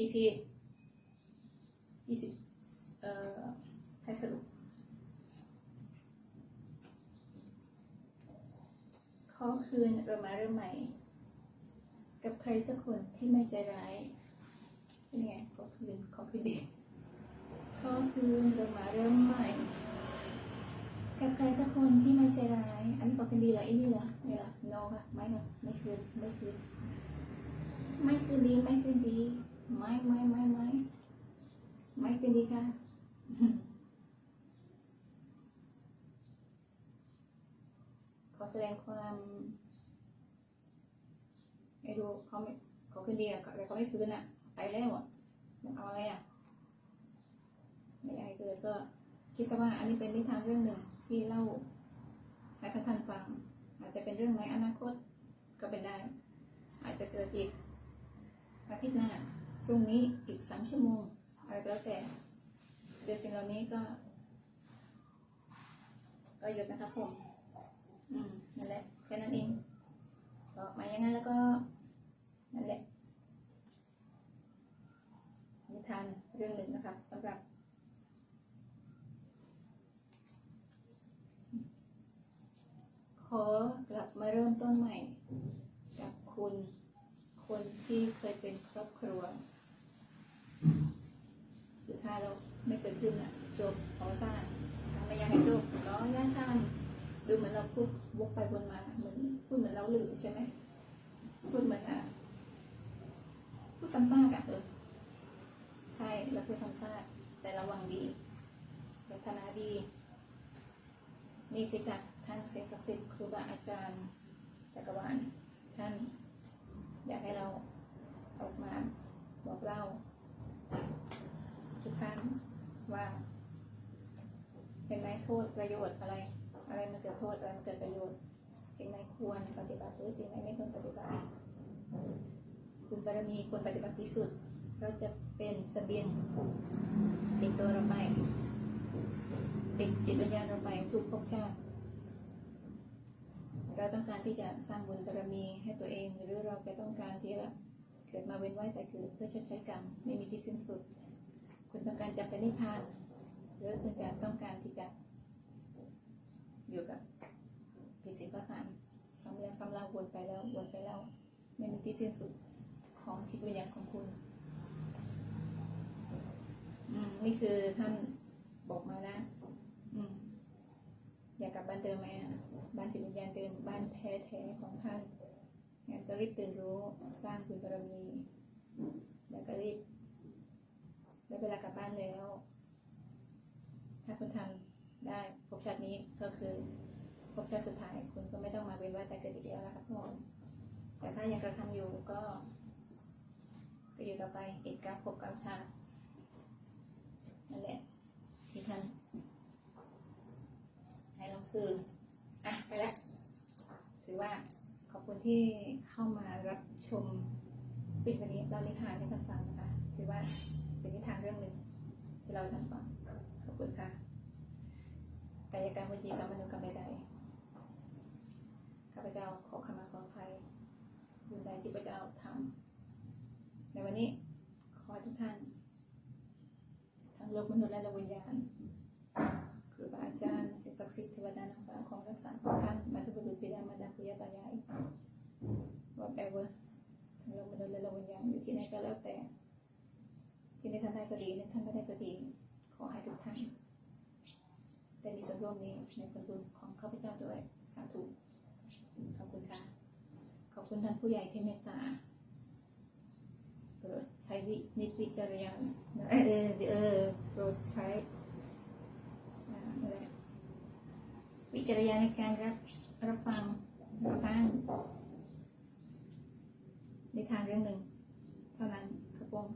EP ยี่สิบเอ่อให้สรุป ขอคืนเรามาเริ่มใหม่ กับใครสักคนที่ไม่ใจร้ายเป็นไงขอคืนขอคืนดีขอคืนเรามาเริ่มใหม่ กับใครสักคนที่ไม่ใจร้าย อันนี้ขอคืนดีเหรออ้นี่เหรอนี่เหรอ no ค่ะไม่ค่ะไม่คืนไม่คืนไม่คืนดีไม่คืนดี ไม่ไม่ไม่ไม่ไม่คืนดีค่ะขอแสดงความไม่รู้เขาไม่เขาคืนดีอะแต่เขาไม่คืนอะไปแล้วอะมันเอาอะไรอะไม่อยากให้เกิดก็คิดซะว่าอันนี้เป็นนิทานเรื่องหนึ่งที่เล่าให้ท่านท่านฟัง อาจจะเป็นเรื่องในอนาคตก็เป็นได้ อาจจะเกิดอีกอาทิตย์หน้า พรุ่งนี้อีกสามชั่วโมงอะไรก็แล้วแต่เจอสิ่งเหล่านี้ก็ ก็หยุดนะครับผมอืมนั่นแหละแค่นั้นเองก็มาอย่างนั้นแล้วก็นั่นแหละนิทานเรื่องหนึ่งนะครับสำหรับขอกลับมาเริ่มต้นใหม่ กับคุณ คนที่เคยเป็นครอบครัวสุดท้ายเราไม่เกิดขึ้นอะจบขอ สร้างทำไม่อยากให้จบก็ย่างทำดูเหมือนเราพูดวกไปวนมาเหมือนพูดเหมือนเราหลือใช่ไหมพูดเหมือนอะพูดซ้ำซากอะเออใช่เราพูดซ้ำซากแต่ระวังดีปรารถนาดี นี่คือจากท่านเสกศักดิ์สิทธิ์ครูบาอาจารย์จักรวาลท่านอยากให้เราออกมาบอกเล่า ทุกท่านว่า เป็นไหมโทษประโยชน์อะไร อะไรมันเกิดโทษอะไรมันเกิดประโยชน์ สิ่งไหนควรปฏิบัติหรือสิ่งไหนไม่ควรปฏิบัติ คุณบารมีควรปฏิบัติที่สุด เราจะเป็นเสบียงติดตัวเราไปติดจิตวิญญาณเราไปทุกภพชาติเราต้องการที่จะสร้างบุญบารมีให้ตัวเอง หรือเราจะต้องการที่จะเกิดมาเว้นไว้แต่คือเพื่อชดใช้กรรมไม่มีที่สิ้นสุด คุณต้องการจะไปนิพพาน หรือคุณจะต้องการที่จะอยู่กับผิดศีลข้อสามซ้ำแล้วซ้ำเล่าวนไปแล้ววนไปแล้วไม่มีที่สิ้นสุดของจิตวิญญาณของคุณอืมนี่คือท่านบอกมานะอืมอยากกลับบ้านเดิมไหมบ้านจิตวิญญาณเดิมบ้านแท้ๆของท่านงั้นก็รีบตื่นรู้สร้างบุญบารมีแล้วก็รีบได้เวลากลับบ้านแล้ว ถ้าคุณทำได้ภพชาตินี้ก็คือภพชาติสุดท้ายคุณก็ไม่ต้องมาเวียนว่ายแต่เกิดอีกแล้วนะครับทุกคนแต่ถ้ายังกระทำอยู่ก็ก็อยู่ต่อไปอีกเก้าภพเก้าชาตินั่นแหละที่ท่านให้ลองซื้ออะไปแล้วถือว่าขอบคุณที่เข้ามารับชมปิดวันนี้เรานิทานให้ท่านฟังนะคะถือว่าเป็นนิทานเรื่องหนึ่งที่เราให้ท่านฟังขอ คุณค่ะกายกรรมวจีกรรมมโนกรรมใดๆข้าพเจ้าขอขมาขออภัยบุญใดที่พระเจ้าทำในวันนี้ขอทุกท่าน ทั้งโลกมนุษย์และโลกวิญญาณครูบาอาจารย์สิ่งศักดิ์สิทธิ์เทวดานางฟ้าของรักษาของท่านบรรพบุรุษบิดามาดาปุยตายาย whatever ทั้งโลกมนุษย์และโลกวิญญาณอยู่ที่ไหนก็แล้วแต่ที่ในท่านได้ก็ดีในท่านไม่ได้ก็ดี ท่านได้มีส่วนร่วมนี้ในผลบุญของข้าพเจ้าด้วยสาธุขอบคุณค่ะขอบคุณท่านผู้ใหญ่ที่เมตตาโปรดใช้วินิจวิจารณญาณเออเออโปรดใช้วิจารณญาณในการรับรับฟังรับฟังในทางเรื่องหนึ่ง เท่านั้นค่ะบอม